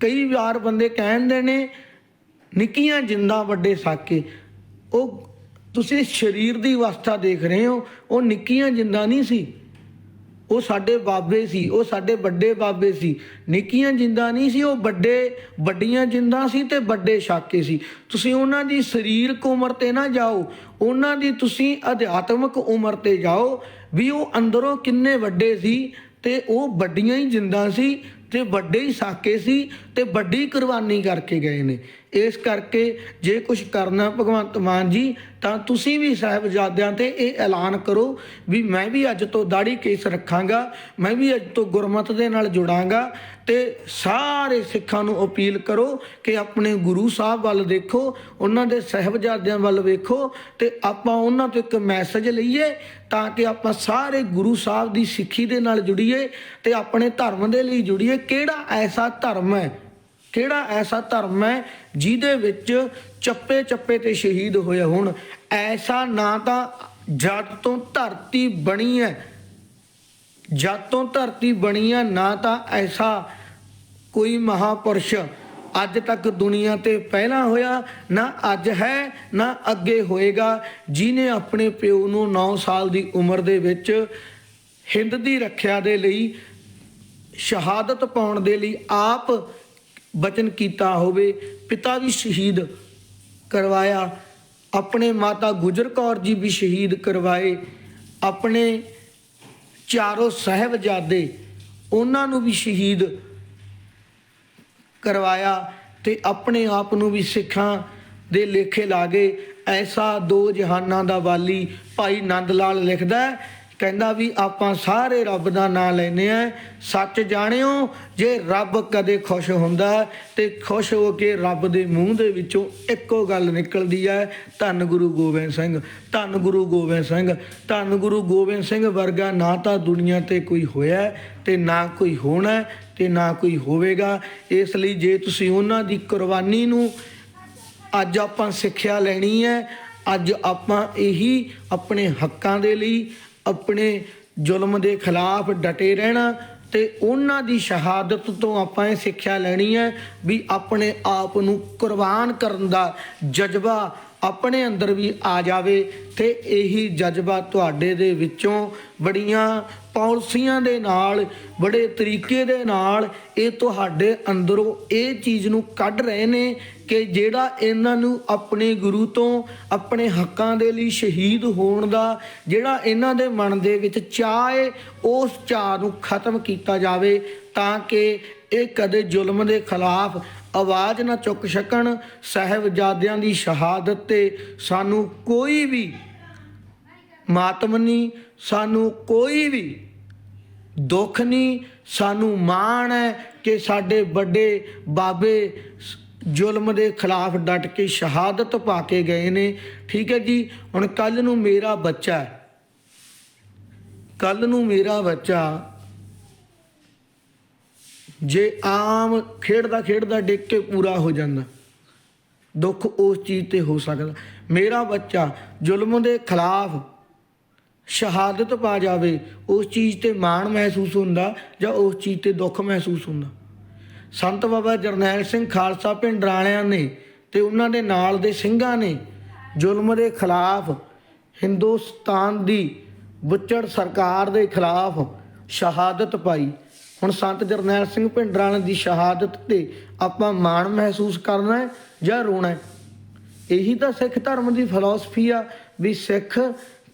ਕਈ ਵਾਰ ਬੰਦੇ ਕਹਿੰਦੇ ਨੇ, ਨਿੱਕੀਆਂ ਜਿੰਦਾਂ ਵੱਡੇ ਸਾਕੇ। ਉਹ ਤੁਸੀਂ ਸਰੀਰ ਦੀ ਅਵਸਥਾ ਦੇਖ ਰਹੇ ਹੋ, ਉਹ ਨਿੱਕੀਆਂ ਜਿੰਦਾਂ ਨਹੀਂ ਸੀ। ਉਹ ਸਾਡੇ ਬਾਬੇ ਸੀ, ਉਹ ਸਾਡੇ ਵੱਡੇ ਬਾਬੇ ਸੀ। ਨਿੱਕੀਆਂ ਜਿੰਦਾਂ ਨਹੀਂ ਸੀ, ਉਹ ਵੱਡੇ, ਵੱਡੀਆਂ ਜਿੰਦਾਂ ਸੀ ਤੇ ਵੱਡੇ ਸ਼ਾਕੇ ਸੀ। ਤੁਸੀਂ ਉਹਨਾਂ ਦੀ ਸਰੀਰਕ ਉਮਰ ਤੇ ਨਾ ਜਾਓ, ਉਹਨਾਂ ਦੀ ਤੁਸੀਂ ਅਧਿਆਤਮਿਕ ਉਮਰ ਤੇ ਜਾਓ, ਵੀ ਉਹ ਅੰਦਰੋਂ ਕਿੰਨੇ ਵੱਡੇ ਸੀ ਤੇ ਉਹ ਵੱਡੀਆਂ ਹੀ ਜਿੰਦਾਂ ਸੀ ਤੇ ਵੱਡੇ ਹੀ ਸਾਕੇ ਸੀ ਤੇ ਵੱਡੀ ਕੁਰਬਾਨੀ ਕਰਕੇ ਗਏ ਨੇ। ਇਸ ਕਰਕੇ ਜੇ ਕੁਝ ਕਰਨਾ ਭਗਵੰਤ ਮਾਨ ਜੀ, ਤਾਂ ਤੁਸੀਂ ਵੀ ਸਾਹਿਬਜ਼ਾਦਿਆਂ ਤੇ ਇਹ ਐਲਾਨ ਕਰੋ ਵੀ ਮੈਂ ਵੀ ਅੱਜ ਤੋਂ ਦਾੜੀ ਕੇਸ ਰੱਖਾਂਗਾ, ਮੈਂ ਵੀ ਅੱਜ ਤੋਂ ਗੁਰਮਤ ਦੇ ਨਾਲ ਜੁੜਾਂਗਾ ਤੇ ਸਾਰੇ ਸਿੱਖਾਂ ਨੂੰ ਅਪੀਲ ਕਰੋ ਕਿ ਆਪਣੇ ਗੁਰੂ ਸਾਹਿਬ ਵੱਲ ਦੇਖੋ, ਉਹਨਾਂ ਦੇ ਸਾਹਿਬਜ਼ਾਦਿਆਂ ਵੱਲ ਵੇਖੋ ਤੇ ਆਪਾਂ ਉਹਨਾਂ ਤੋਂ ਇੱਕ ਮੈਸੇਜ ਲਈਏ ਤਾਂ ਕਿ ਆਪਾਂ ਸਾਰੇ ਗੁਰੂ ਸਾਹਿਬ ਦੀ ਸਿੱਖੀ ਦੇ ਨਾਲ ਜੁੜੀਏ ਤੇ ਆਪਣੇ ਧਰਮ ਦੇ ਲਈ ਜੁੜੀਏ। ਕਿਹੜਾ ਐਸਾ ਧਰਮ ਹੈ ਕਿਹੜਾ ਐਸਾ ਧਰਮ ਹੈ ਜਿਹਦੇ ਵਿੱਚ ਚੱਪੇ ਚੱਪੇ ਤੇ ਸ਼ਹੀਦ ਹੋਏ ਹੋਣ? ਐਸਾ ਨਾ ਤਾਂ ਜਦ ਤੋਂ ਧਰਤੀ ਬਣੀ ਹੈ। ਜਦ ਤੋਂ ਧਰਤੀ ਬਣੀ ਹੈ, ਨਾ ਤਾਂ ਐਸਾ ਕੋਈ ਮਹਾਪੁਰਸ਼ ਅੱਜ ਤੱਕ ਦੁਨੀਆ ਤੇ ਪਹਿਲਾਂ ਹੋਇਆ, ਨਾ ਅੱਜ ਹੈ, ਨਾ ਅੱਗੇ ਹੋਏਗਾ ਜਿਨੇ ਆਪਣੇ ਪਿਓ ਨੂੰ 9 ਸਾਲ ਦੀ ਉਮਰ ਦੇ ਵਿੱਚ ਹਿੰਦ ਦੀ ਰੱਖਿਆ ਦੇ ਲਈ, ਸ਼ਹਾਦਤ ਪਾਉਣ ਦੇ ਲਈ ਆਪ ਬਚਨ ਕੀਤਾ ਹੋਵੇ ਪਿਤਾ ਵੀ ਸ਼ਹੀਦ ਕਰਵਾਇਆ ਆਪਣੇ ਮਾਤਾ ਗੁਜਰ ਕੌਰ ਜੀ ਵੀ ਸ਼ਹੀਦ ਕਰਵਾਏ ਆਪਣੇ ਚਾਰੋਂ ਸਾਹਿਬਜ਼ਾਦੇ ਉਹਨਾਂ ਨੂੰ ਵੀ ਸ਼ਹੀਦ ਕਰਵਾਇਆ ਤੇ ਆਪਣੇ ਆਪ ਨੂੰ ਵੀ ਸਿੱਖਾਂ ਦੇ ਲੇਖੇ ਲਾਗੇ ਐਸਾ ਦੋ ਜਹਾਨਾਂ ਦਾ ਵਾਲੀ ਭਾਈ ਨੰਦ ਲਾਲ ਲਿਖਦਾ ਹੈ, ਕਹਿੰਦਾ ਵੀ ਆਪਾਂ ਸਾਰੇ ਰੱਬ ਦਾ ਨਾਮ ਲੈਨੇ ਆ ਸੱਚ ਜਾਣਿਓ, ਜੇ ਰੱਬ ਕਦੇ ਖੁਸ਼ ਹੁੰਦਾ ਹੈ, ਤੇ ਖੁਸ਼ ਹੋ ਕੇ ਰੱਬ ਦੇ ਮੂੰਹ ਦੇ ਵਿੱਚੋਂ ਇੱਕੋ ਗੱਲ ਨਿਕਲਦੀ ਹੈ, ਧੰਨ ਗੁਰੂ ਗੋਬਿੰਦ ਸਿੰਘ, ਧੰਨ ਗੁਰੂ ਗੋਬਿੰਦ ਸਿੰਘ, ਧੰਨ ਗੁਰੂ ਗੋਬਿੰਦ ਸਿੰਘ ਵਰਗਾ ਨਾ ਤਾਂ ਦੁਨੀਆ ਤੇ ਕੋਈ ਹੋਇਆ ਹੈ, ਤੇ ਨਾ ਕੋਈ ਹੋਣਾ ਹੈ, ਤੇ ਨਾ ਕੋਈ ਹੋਵੇਗਾ। ਇਸ ਲਈ ਜੇ ਤੁਸੀਂ ਉਹਨਾਂ ਦੀ ਕੁਰਬਾਨੀ ਨੂੰ ਅੱਜ ਆਪਾਂ ਸਿੱਖਿਆ ਲੈਣੀ ਹੈ, ਅੱਜ ਆਪਾਂ ਇਹੀ ਆਪਣੇ ਹੱਕਾਂ ਦੇ ਲਈ ਆਪਣੇ ਜ਼ੁਲਮ ਦੇ ਖਿਲਾਫ ਡਟੇ ਰਹਿਣਾ ਤੇ ਉਹਨਾਂ ਦੀ ਸ਼ਹਾਦਤ ਤੋਂ ਆਪਾਂ ਇਹ ਸਿੱਖਿਆ ਲੈਣੀ ਹੈ ਵੀ ਆਪਣੇ ਆਪ ਨੂੰ ਕੁਰਬਾਨ ਕਰਨ ਦਾ ਜਜ਼ਬਾ ਆਪਣੇ ਅੰਦਰ ਵੀ ਆ ਜਾਵੇ ਤੇ ਇਹੀ ਜਜ਼ਬਾ ਤੁਹਾਡੇ ਦੇ ਵਿੱਚੋਂ ਬੜੀਆਂ ਪਾਲਿਸੀਆਂ ਦੇ ਨਾਲ, ਬੜੇ ਤਰੀਕੇ ਦੇ ਨਾਲ ਇਹ ਤੁਹਾਡੇ ਅੰਦਰੋਂ ਇਹ ਚੀਜ਼ ਨੂੰ ਕੱਢ ਰਹੇ ਨੇ ਕਿ ਜਿਹੜਾ ਇਹਨਾਂ ਨੂੰ ਆਪਣੇ ਗੁਰੂ ਤੋਂ, ਆਪਣੇ ਹੱਕਾਂ ਦੇ ਲਈ ਸ਼ਹੀਦ ਹੋਣ ਦਾ, ਜਿਹੜਾ ਇਹਨਾਂ ਦੇ ਮਨ ਦੇ ਵਿੱਚ ਚਾਹ ਹੈ ਉਸ ਚਾਹ ਨੂੰ ਖਤਮ ਕੀਤਾ ਜਾਵੇ ਤਾਂ ਕਿ ਇਹ ਕਦੇ ਜ਼ੁਲਮ ਦੇ ਖਿਲਾਫ ਆਵਾਜ਼ ਨਾ ਚੁੱਕ ਸਕਣ, ਸਾਹਿਬਜ਼ਾਦਿਆਂ ਦੀ ਸ਼ਹਾਦਤ ਤੇ ਸਾਨੂੰ ਕੋਈ ਵੀ ਮਾਤਮ ਨਹੀਂ, ਸਾਨੂੰ ਕੋਈ ਵੀ ਦੁੱਖ ਨਹੀਂ, ਸਾਨੂੰ ਮਾਣ ਹੈ ਕਿ ਸਾਡੇ ਵੱਡੇ ਬਾਬੇ ਜ਼ੁਲਮ ਦੇ ਖਿਲਾਫ ਡਟ ਕੇ ਸ਼ਹਾਦਤ ਪਾ ਕੇ ਗਏ ਨੇ। ਠੀਕ ਹੈ ਜੀ, ਹੁਣ ਕੱਲ ਨੂੰ ਮੇਰਾ ਬੱਚਾ ਕੱਲ ਨੂੰ ਮੇਰਾ ਬੱਚਾ ਜੇ ਆਮ ਖੇਡਦਾ ਖੇਡਦਾ ਡਿੱਗ ਕੇ ਪੂਰਾ ਹੋ ਜਾਂਦਾ, ਦੁੱਖ ਉਸ ਚੀਜ਼ ਤੇ ਹੋ ਸਕਦਾ। ਮੇਰਾ ਬੱਚਾ ਜ਼ੁਲਮ ਦੇ ਖਿਲਾਫ ਸ਼ਹਾਦਤ ਪਾ ਜਾਵੇ, ਉਸ ਚੀਜ਼ ਤੇ ਮਾਣ ਮਹਿਸੂਸ ਹੁੰਦਾ ਜਾਂ ਉਸ ਚੀਜ਼ ਤੇ ਦੁੱਖ ਮਹਿਸੂਸ ਹੁੰਦਾ। ਸੰਤ ਬਾਬਾ ਜਰਨੈਲ ਸਿੰਘ ਖਾਲਸਾ ਪਿੰਡ ਰਾਣਿਆਂ ਨੇ ਤੇ ਉਹਨਾਂ ਦੇ ਨਾਲ ਦੇ ਸਿੰਘਾਂ ਨੇ ਜ਼ੁਲਮ ਦੇ ਖਿਲਾਫ ਹਿੰਦੁਸਤਾਨ ਦੀ ਬੁੱਚੜ ਸਰਕਾਰ ਦੇ ਖਿਲਾਫ ਸ਼ਹਾਦਤ ਪਾਈ। ਹੁਣ ਸੰਤ ਜਰਨੈਲ ਸਿੰਘ ਭਿੰਡਰਾਂ ਦੀ ਸ਼ਹਾਦਤ ਤੇ ਆਪਾਂ ਮਾਣ ਮਹਿਸੂਸ ਕਰਨਾ ਹੈ ਜਾਂ ਰੋਣਾ ਹੈ? ਇਹੀ ਤਾਂ ਸਿੱਖ ਧਰਮ ਦੀ ਫਿਲਾਸਫੀ ਆ ਵੀ ਸਿੱਖ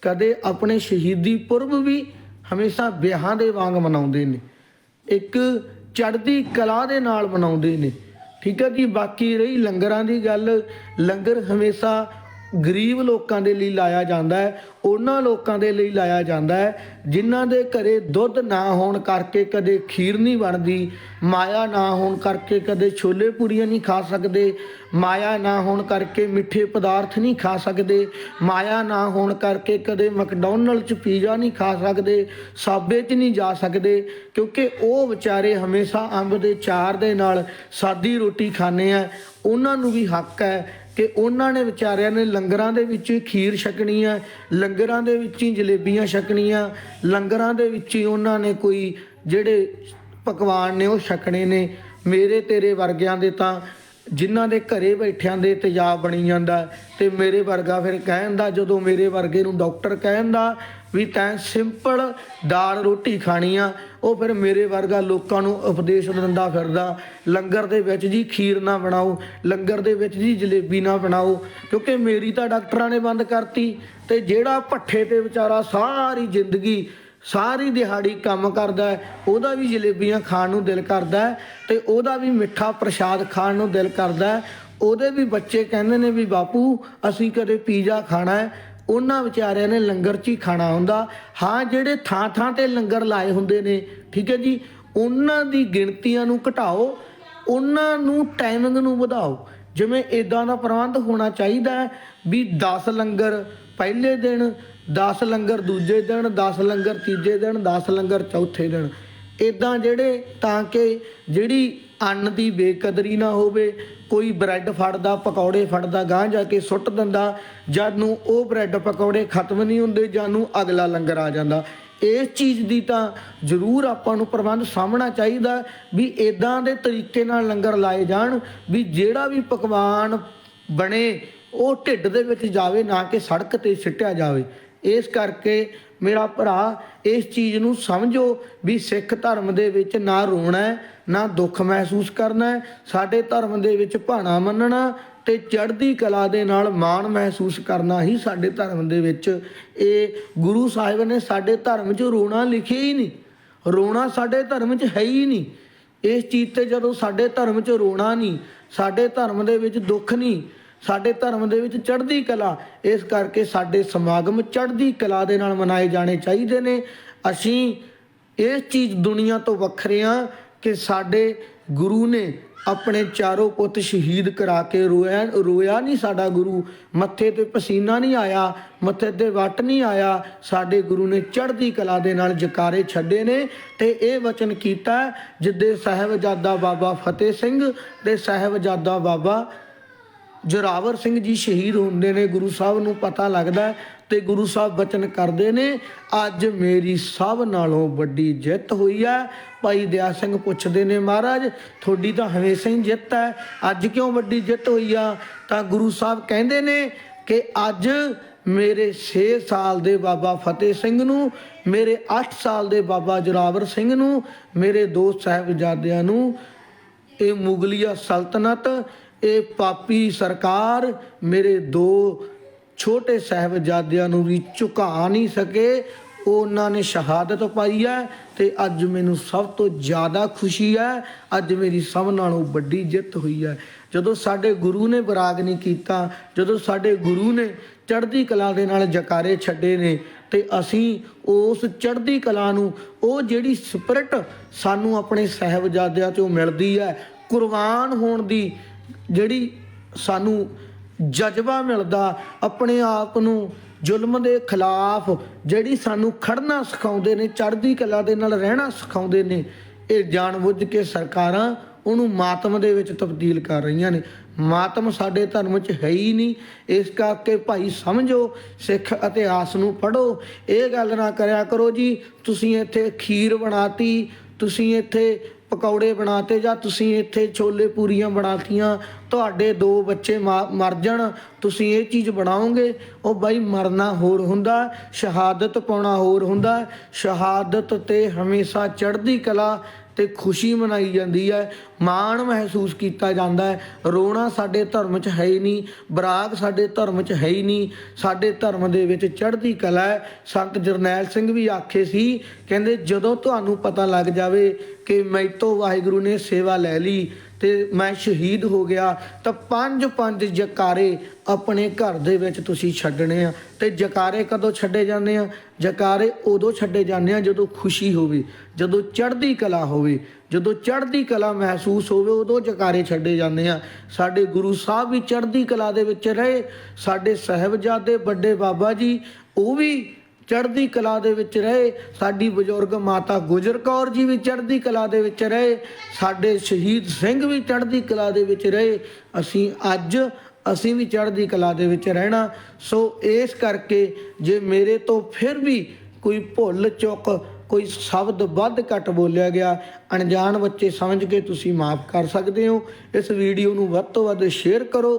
ਕਦੇ ਆਪਣੇ ਸ਼ਹੀਦੀ ਪੁਰਬ ਵੀ ਹਮੇਸ਼ਾ ਵਿਆਹਾਂ ਦੇ ਵਾਂਗ ਮਨਾਉਂਦੇ ਨੇ, ਇੱਕ ਚੜ੍ਹਦੀ ਕਲਾ ਦੇ ਨਾਲ ਮਨਾਉਂਦੇ ਨੇ। ਠੀਕ ਹੈ ਜੀ ਬਾਕੀ ਰਹੀ ਲੰਗਰਾਂ ਦੀ ਗੱਲ, ਲੰਗਰ ਹਮੇਸ਼ਾ ਗਰੀਬ ਲੋਕਾਂ ਦੇ ਲਈ ਲਾਇਆ ਜਾਂਦਾ ਹੈ, ਉਹਨਾਂ ਲੋਕਾਂ ਦੇ ਲਈ ਲਾਇਆ ਜਾਂਦਾ ਹੈ, ਜਿਨ੍ਹਾਂ ਦੇ ਘਰੇ ਦੁੱਧ ਨਾ ਹੋਣ ਕਰਕੇ ਕਦੇ ਖੀਰ ਨਹੀਂ ਬਣਦੀ, ਮਾਇਆ ਨਾ ਹੋਣ ਕਰਕੇ ਕਦੇ ਛੋਲੇ ਪੂਰੀਆਂ ਨਹੀਂ ਖਾ ਸਕਦੇ, ਮਾਇਆ ਨਾ ਹੋਣ ਕਰਕੇ ਮਿੱਠੇ ਪਦਾਰਥ ਨਹੀਂ ਖਾ ਸਕਦੇ, ਮਾਇਆ ਨਾ ਹੋਣ ਕਰਕੇ ਕਦੇ ਮੈਕਡੋਨਲਡ ਚ ਪੀਜ਼ਾ ਨਹੀਂ ਖਾ ਸਕਦੇ, ਸਾਬੇ ਚ ਨਹੀਂ ਜਾ ਸਕਦੇ, ਕਿਉਂਕਿ ਉਹ ਵਿਚਾਰੇ ਹਮੇਸ਼ਾ ਅੰਬ ਦੇ ਚਾਰ ਦੇ ਨਾਲ ਸਾਦੀ ਰੋਟੀ ਖਾਂਦੇ ਆ, ਉਹਨਾਂ ਨੂੰ ਵੀ ਹੱਕ ਹੈ ਕਿ ਉਹਨਾਂ ਨੇ ਵਿਚਾਰਿਆਂ ਨੇ ਲੰਗਰਾਂ ਦੇ ਵਿੱਚ ਹੀ ਖੀਰ ਛਕਣੀ ਆ ਲੰਗਰਾਂ ਦੇ ਵਿੱਚ ਹੀ ਜਲੇਬੀਆਂ ਛਕਣੀਆਂ ਲੰਗਰਾਂ ਦੇ ਵਿੱਚ ਹੀ ਉਹਨਾਂ ਨੇ ਕੋਈ ਜਿਹੜੇ ਪਕਵਾਨ ਨੇ ਉਹ ਛਕਣੇ ਨੇ। ਮੇਰੇ ਤੇਰੇ ਵਰਗਿਆਂ ਦੇ ਤਾਂ ਜਿਨ੍ਹਾਂ ਦੇ ਘਰੇ ਬੈਠਿਆਂ ਦੇ ਤੇਜ਼ਾਬ ਬਣੀ ਜਾਂਦਾ ਹੈ, ਤੇ ਮੇਰੇ ਵਰਗਾ ਫਿਰ ਕਹਿਣ ਦਾ ਜਦੋਂ ਮੇਰੇ ਵਰਗੇ ਨੂੰ ਡਾਕਟਰ ਕਹਿਣ ਦਾ ਵੀ ਤੈਂ ਸਿੰਪਲ ਦਾਲ ਰੋਟੀ ਖਾਣੀ ਆ, ਉਹ ਫਿਰ ਮੇਰੇ ਵਰਗਾ ਲੋਕਾਂ ਨੂੰ ਉਪਦੇਸ਼ ਦਿੰਦਾ ਫਿਰਦਾ। ਲੰਗਰ ਦੇ ਵਿੱਚ ਜੀ ਖੀਰ ਨਾ ਬਣਾਓ, ਲੰਗਰ ਦੇ ਵਿੱਚ ਜੀ ਜਲੇਬੀ ਨਾ ਬਣਾਓ, ਕਿਉਂਕਿ ਮੇਰੀ ਤਾਂ ਡਾਕਟਰਾਂ ਨੇ ਬੰਦ ਕਰਤੀ ਤੇ ਜਿਹੜਾ ਭੱਠੇ ਤੇ ਵਿਚਾਰਾ ਸਾਰੀ ਜ਼ਿੰਦਗੀ, ਸਾਰੀ ਦਿਹਾੜੀ ਕੰਮ ਕਰਦਾ ਉਹਦਾ ਵੀ ਜਲੇਬੀਆਂ ਖਾਣ ਨੂੰ ਦਿਲ ਕਰਦਾ ਹੈ ਤੇ ਉਹਦਾ ਵੀ ਮਿੱਠਾ ਪ੍ਰਸ਼ਾਦ ਖਾਣ ਨੂੰ ਦਿਲ ਕਰਦਾ ਉਹਦੇ ਵੀ ਬੱਚੇ ਕਹਿੰਦੇ ਨੇ ਵੀ, ਬਾਪੂ, ਅਸੀਂ ਕਦੇ ਪੀਜ਼ਾ ਖਾਣਾ ਹੈ ਉਹਨਾਂ ਵਿਚਾਰਿਆਂ ਨੇ ਲੰਗਰ 'ਚ ਹੀ ਖਾਣਾ ਹੁੰਦਾ। ਹਾਂ, ਜਿਹੜੇ ਥਾਂ ਥਾਂ ਤੇ ਲੰਗਰ ਲਾਏ ਹੁੰਦੇ ਨੇ, ਠੀਕ ਹੈ ਜੀ, ਉਹਨਾਂ ਦੀ ਗਿਣਤੀਆਂ ਨੂੰ ਘਟਾਓ, ਉਹਨਾਂ ਨੂੰ ਟਾਈਮਿੰਗ ਨੂੰ ਵਧਾਓ। ਜਿਵੇਂ ਇਦਾਂ ਦਾ ਪ੍ਰਬੰਧ ਹੋਣਾ ਚਾਹੀਦਾ ਵੀ 10 ਲੰਗਰ ਪਹਿਲੇ ਦਿਨ 10 ਲੰਗਰ ਦੂਜੇ ਦਿਨ 10 ਲੰਗਰ ਤੀਜੇ ਦਿਨ 10 ਲੰਗਰ ਚੌਥੇ ਦਿਨ। ਇਦਾਂ ਜਿਹੜੇ ਤਾਂ ਕਿ ਜਿਹੜੀ ਅੰਨ ਦੀ ਬੇਕਦਰੀ ਨਾ ਹੋਵੇ, ਕੋਈ ਬ੍ਰੈਡ ਫੜਦਾ, ਪਕੌੜੇ ਫੜਦਾ ਗਾਂ ਜਾ ਕੇ ਸੁੱਟ ਦਿੰਦਾ, ਜਦ ਨੂੰ ਉਹ ਬ੍ਰੈਡ ਪਕੌੜੇ ਖਤਮ ਨਹੀਂ ਹੁੰਦੇ, ਜਦ ਨੂੰ ਅਗਲਾ ਲੰਗਰ ਆ ਜਾਂਦਾ। ਇਸ ਚੀਜ਼ ਦੀ ਤਾਂ ਜ਼ਰੂਰ ਆਪਾਂ ਨੂੰ ਪ੍ਰਬੰਧ ਸਾਹਮਣਾ ਚਾਹੀਦਾ ਵੀ ਇਦਾਂ ਦੇ ਤਰੀਕੇ ਨਾਲ ਲੰਗਰ ਲਾਏ ਜਾਣ, ਵੀ ਜਿਹੜਾ ਵੀ ਪਕਵਾਨ ਬਣੇ, ਉਹ ਢਿੱਡ ਦੇ ਵਿੱਚ ਜਾਵੇ, ਨਾ ਕਿ ਸੜਕ ਤੇ ਸਿੱਟਿਆ ਜਾਵੇ। ਇਸ ਕਰਕੇ ਮੇਰਾ ਭਰਾ, ਇਸ ਚੀਜ਼ ਨੂੰ ਸਮਝੋ ਵੀ ਸਿੱਖ ਧਰਮ ਦੇ ਵਿੱਚ ਨਾ ਰੋਣਾ ਨਾ ਦੁੱਖ ਮਹਿਸੂਸ ਕਰਨਾ ਸਾਡੇ ਧਰਮ ਦੇ ਵਿੱਚ ਭਾਣਾ ਮੰਨਣਾ ਤੇ ਚੜ੍ਹਦੀ ਕਲਾ ਦੇ ਨਾਲ ਮਾਣ ਮਹਿਸੂਸ ਕਰਨਾ ਹੀ ਸਾਡੇ ਧਰਮ ਦੇ ਵਿੱਚ। ਇਹ ਗੁਰੂ ਸਾਹਿਬ ਨੇ ਸਾਡੇ ਧਰਮ 'ਚ ਰੋਣਾ ਲਿਖਿਆ ਹੀ ਨਹੀਂ। ਰੋਣਾ ਸਾਡੇ ਧਰਮ 'ਚ ਹੈ ਹੀ ਨਹੀਂ। ਇਸ ਚੀਜ਼ ਤੇ ਜਦੋਂ ਸਾਡੇ ਧਰਮ 'ਚ ਰੋਣਾ ਨਹੀਂ, ਸਾਡੇ ਧਰਮ ਦੇ ਵਿੱਚ ਦੁੱਖ ਨਹੀਂ ਸਾਡੇ ਧਰਮ ਦੇ ਵਿੱਚ ਚੜ੍ਹਦੀ ਕਲਾ, ਇਸ ਕਰਕੇ ਸਾਡੇ ਸਮਾਗਮ ਚੜ੍ਹਦੀ ਕਲਾ ਦੇ ਨਾਲ ਮਨਾਏ ਜਾਣੇ ਚਾਹੀਦੇ ਨੇ। ਅਸੀਂ ਇਸ ਚੀਜ਼ ਦੁਨੀਆ ਤੋਂ ਵੱਖਰੇ ਹਾਂ ਕਿ ਸਾਡੇ ਗੁਰੂ ਨੇ ਆਪਣੇ ਚਾਰੋਂ ਪੁੱਤ ਸ਼ਹੀਦ ਕਰਾ ਕੇ ਰੋਇਆ ਰੋਇਆ ਨਹੀਂ ਸਾਡਾ ਗੁਰੂ। ਮੱਥੇ ਤੇ ਪਸੀਨਾ ਨਹੀਂ ਆਇਆ, ਮੱਥੇ ਤੇ ਵੱਟ ਨਹੀਂ ਆਇਆ। ਸਾਡੇ ਗੁਰੂ ਨੇ ਚੜ੍ਹਦੀ ਕਲਾ ਦੇ ਨਾਲ ਜਕਾਰੇ ਛੱਡੇ ਨੇ ਤੇ ਇਹ ਵਚਨ ਕੀਤਾ ਜਿੱਦੇ ਸਾਹਿਬਜ਼ਾਦਾ ਬਾਬਾ ਫਤਿਹ ਸਿੰਘ ਤੇ ਸਾਹਿਬਜ਼ਾਦਾ ਬਾਬਾ ਜੋਰਾਵਰ ਸਿੰਘ ਜੀ ਸ਼ਹੀਦ ਹੁੰਦੇ ਨੇ, ਗੁਰੂ ਸਾਹਿਬ ਨੂੰ ਪਤਾ ਲੱਗਦਾ ਹੈ ਤੇ ਗੁਰੂ ਸਾਹਿਬ ਬਚਨ ਕਰਦੇ ਨੇ, ਅੱਜ ਮੇਰੀ ਸਭ ਨਾਲੋਂ ਵੱਡੀ ਜਿੱਤ ਹੋਈ ਆ। ਭਾਈ ਦਿਆ ਸਿੰਘ ਪੁੱਛਦੇ ਨੇ, ਮਹਾਰਾਜ, ਤੁਹਾਡੀ ਤਾਂ ਹਮੇਸ਼ਾ ਹੀ ਜਿੱਤ ਹੈ, ਅੱਜ ਕਿਉਂ ਵੱਡੀ ਜਿੱਤ ਹੋਈ ਆ? ਤਾਂ ਗੁਰੂ ਸਾਹਿਬ ਕਹਿੰਦੇ ਨੇ ਕਿ ਅੱਜ ਮੇਰੇ 6 ਸਾਲ ਦੇ ਬਾਬਾ ਫਤਿਹ ਸਿੰਘ ਨੂੰ, ਮੇਰੇ 8 ਸਾਲ ਦੇ ਬਾਬਾ ਜੋਰਾਵਰ ਸਿੰਘ ਨੂੰ, ਮੇਰੇ ਦੋ ਸਾਹਿਬਜ਼ਾਦਿਆਂ ਨੂੰ, ਇਹ ਮੁਗਲੀਆ ਸਲਤਨਤ ਇਹ ਪਾਪੀ ਸਰਕਾਰ, ਮੇਰੇ ਦੋ ਛੋਟੇ ਸਾਹਿਬਜ਼ਾਦਿਆਂ ਨੂੰ ਵੀ ਝੁਕਾ ਨਹੀਂ ਸਕੇ। ਉਹਨਾਂ ਨੇ ਸ਼ਹਾਦਤ ਪਾਈ ਹੈ ਤੇ ਅੱਜ ਮੈਨੂੰ ਸਭ ਤੋਂ ਜ਼ਿਆਦਾ ਖੁਸ਼ੀ ਹੈ। ਅੱਜ ਮੇਰੀ ਸਭ ਨਾਲੋਂ ਵੱਡੀ ਜਿੱਤ ਹੋਈ ਹੈ। ਜਦੋਂ ਸਾਡੇ ਗੁਰੂ ਨੇ ਬਰਾਗ ਨਹੀਂ ਕੀਤਾ, ਜਦੋਂ ਸਾਡੇ ਗੁਰੂ ਨੇ ਚੜ੍ਹਦੀ ਕਲਾ ਦੇ ਨਾਲ ਜਕਾਰੇ ਛੱਡੇ ਨੇ ਤੇ ਅਸੀਂ ਉਸ ਚੜ੍ਹਦੀ ਕਲਾ ਨੂੰ, ਉਹ ਜਿਹੜੀ ਸਪਿਰਿਟ ਸਾਨੂੰ ਆਪਣੇ ਸਾਹਿਬਜ਼ਾਦਿਆਂ ਤੋਂ ਮਿਲਦੀ ਹੈ, ਕੁਰਬਾਨ ਹੋਣ ਦੀ ਜਿਹੜੀ ਸਾਨੂੰ ਜਜ਼ਬਾ ਮਿਲਦਾ ਆਪਣੇ ਆਪ ਨੂੰ ਜ਼ੁਲਮ ਦੇ ਖਿਲਾਫ, ਜਿਹੜੀ ਸਾਨੂੰ ਖੜਨਾ ਸਿਖਾਉਂਦੇ ਨੇ, ਚੜ੍ਹਦੀ ਕਲਾ ਦੇ ਨਾਲ ਰਹਿਣਾ ਸਿਖਾਉਂਦੇ ਨੇ, ਇਹ ਜਾਣਬੁੱਝ ਕੇ ਸਰਕਾਰਾਂ ਉਹਨੂੰ ਮਾਤਮ ਦੇ ਵਿੱਚ ਤਬਦੀਲ ਕਰ ਰਹੀਆਂ ਨੇ। ਮਾਤਮ ਸਾਡੇ ਧਰਮ 'ਚ ਹੈ ਹੀ ਨਹੀਂ। ਇਸ ਕਰਕੇ ਭਾਈ ਸਮਝੋ, ਸਿੱਖ ਇਤਿਹਾਸ ਨੂੰ ਪੜੋ ਇਹ ਗੱਲ ਨਾ ਕਰਿਆ ਕਰੋ ਜੀ, ਤੁਸੀਂ ਇੱਥੇ ਖੀਰ ਬਣਾਤੀ, ਤੁਸੀਂ ਇੱਥੇ ਪਕੌੜੇ ਬਣਾਤੇ ਜਾਂ ਤੁਸੀਂ ਇੱਥੇ ਛੋਲੇ ਪੂਰੀਆਂ ਬਣਾਤੀਆਂ, ਤੁਹਾਡੇ ਦੋ ਬੱਚੇ ਮਾ- ਮਰ ਜਾਣ, ਤੁਸੀਂ ਇਹ ਚੀਜ਼ ਬਣਾਓਗੇ? ਉਹ ਬਾਈ ਮਰਨਾ ਹੋਰ ਹੁੰਦਾ, ਸ਼ਹਾਦਤ ਪਾਉਣਾ ਹੋਰ ਹੁੰਦਾ। ਸ਼ਹਾਦਤ ਤੇ ਹਮੇਸ਼ਾ ਚੜ੍ਹਦੀ ਕਲਾ ਤੇ ਖੁਸ਼ੀ ਮਨਾਈ ਜਾਂਦੀ ਹੈ, ਮਾਣ ਮਹਿਸੂਸ ਕੀਤਾ ਜਾਂਦਾ ਹੈ। ਰੋਣਾ ਸਾਡੇ ਧਰਮ 'ਚ ਹੈ ਹੀ ਨਹੀਂ ਬਰਾਗ ਸਾਡੇ ਧਰਮ 'ਚ ਹੈ ਹੀ ਨਹੀਂ। ਸਾਡੇ ਧਰਮ ਦੇ ਵਿੱਚ ਚੜ੍ਹਦੀ ਕਲਾ ਹੈ। ਸੰਤ ਜਰਨੈਲ ਸਿੰਘ ਵੀ ਆਖੇ ਸੀ, ਕਹਿੰਦੇ ਜਦੋਂ ਤੁਹਾਨੂੰ ਪਤਾ ਲੱਗ ਜਾਵੇ ਕਿ ਮੈਤੋਂ ਵਾਹਿਗੁਰੂ ਨੇ ਸੇਵਾ ਲੈ ਲਈ ਤੇ ਮੈਂ ਸ਼ਹੀਦ ਹੋ ਗਿਆ, ਤਾਂ ਪੰਜ ਪੰਜ ਜਕਾਰੇ ਆਪਣੇ ਘਰ ਦੇ ਵਿੱਚ ਤੁਸੀਂ ਛੱਡਣੇ ਆ। ਤੇ ਜਕਾਰੇ ਕਦੋਂ ਛੱਡੇ ਜਾਂਦੇ ਆ? ਜਕਾਰੇ ਉਦੋਂ ਛੱਡੇ ਜਾਂਦੇ ਆ ਜਦੋਂ ਖੁਸ਼ੀ ਹੋਵੇ, ਜਦੋਂ ਚੜ੍ਹਦੀ ਕਲਾ ਹੋਵੇ, ਜਦੋਂ ਚੜ੍ਹਦੀ ਕਲਾ ਮਹਿਸੂਸ ਹੋਵੇ, ਉਦੋਂ ਜਕਾਰੇ ਛੱਡੇ ਜਾਂਦੇ ਆ। ਸਾਡੇ ਗੁਰੂ ਸਾਹਿਬ ਵੀ ਚੜ੍ਹਦੀ ਕਲਾ ਦੇ ਵਿੱਚ ਰਹੇ, ਸਾਡੇ ਸਾਹਿਬਜ਼ਾਦੇ ਵੱਡੇ ਬਾਬਾ ਜੀ, ਉਹ ਵੀ ਚੜ੍ਹਦੀ ਕਲਾ ਦੇ ਵਿੱਚ ਰਹੇ, ਸਾਡੀ ਬਜ਼ੁਰਗ ਮਾਤਾ ਗੁਜਰ ਕੌਰ ਜੀ ਵੀ ਚੜ੍ਹਦੀ ਕਲਾ ਦੇ ਵਿੱਚ ਰਹੇ, ਸਾਡੇ ਸ਼ਹੀਦ ਸਿੰਘ ਵੀ ਚੜ੍ਹਦੀ ਕਲਾ ਦੇ ਵਿੱਚ ਰਹੇ, ਅਸੀਂ ਅੱਜ, ਅਸੀਂ ਵੀ ਚੜ੍ਹਦੀ ਕਲਾ ਦੇ ਵਿੱਚ ਰਹਿਣਾ। ਸੋ ਇਸ ਕਰਕੇ ਜੇ ਮੇਰੇ ਤੋਂ ਫਿਰ ਵੀ ਕੋਈ ਭੁੱਲ ਚੁੱਕ, ਕੋਈ ਸ਼ਬਦ ਵੱਧ ਘੱਟ ਬੋਲਿਆ ਗਿਆ, ਅਣਜਾਣ ਬੱਚੇ ਸਮਝ ਕੇ ਤੁਸੀਂ ਮਾਫ ਕਰ ਸਕਦੇ ਹੋ। ਇਸ ਵੀਡੀਓ ਨੂੰ ਵੱਧ ਤੋਂ ਵੱਧ ਸ਼ੇਅਰ ਕਰੋ।